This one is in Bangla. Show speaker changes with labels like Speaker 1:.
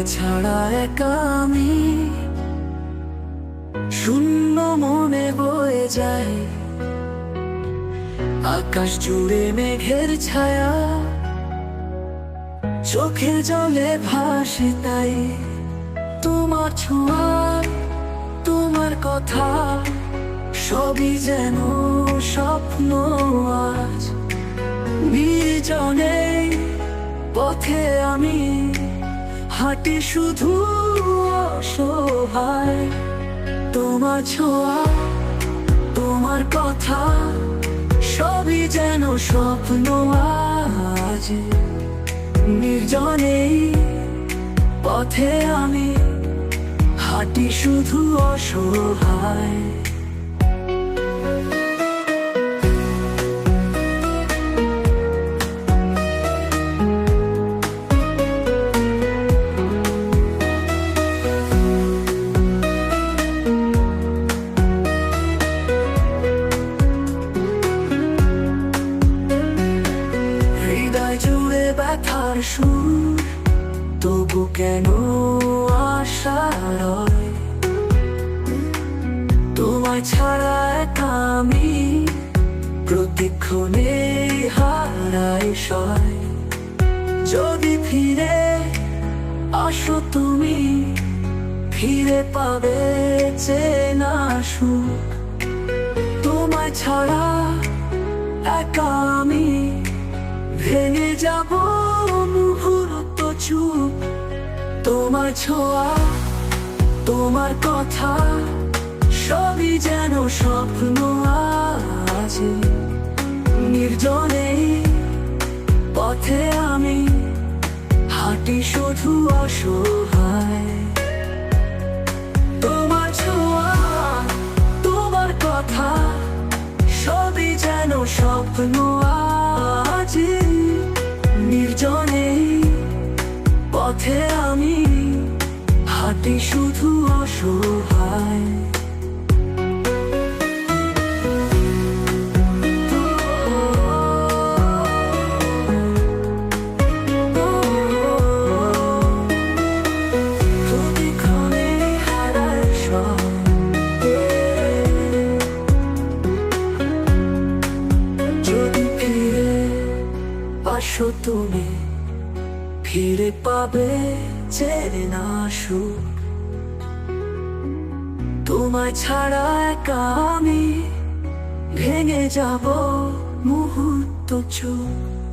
Speaker 1: তোমায় ছাড়া একা আমি। শূন্য মনে বয়ে যায়। আকাশ জুড়ে মেঘের ছায়া। চোখে জলে ভাসে তাই। তোমার ছোঁয়া, তোমার কথা, সবই যেন স্বপ্ন আজ। নির্জনে পথে আমি হাঁটি শুধু অসহায়। তোমার ছোঁয়া, তোমার কথা, সবই যেন স্বপ্ন আজ। নির্জনে পথে আমি হাঁটি শুধু অসহায়। সুর তবু কেন তোমায় ছাড়া আমি প্রতিক্ষণে হারাই সয়। যদি ফিরে আসো তুমি, ফিরে পাবে চেনা সুখ। তোমায় ছাড়া একা আমি ভেঙে যাব চুপ, তোমার ছোঁয়া, তোমার কথা, সবই যেন স্বপ্ন আছে। নির্জনে পথে আমি হাঁটি শুধু অসহায়। পথে আমি হাঁটি শুধু অসহায়। প্রতিক্ষণে হারায় ফিরে পাবে চেনে না সুখ। তোমায় ছাড়া একা আমি ভেঙে যাব মুহূর্ত চুপ।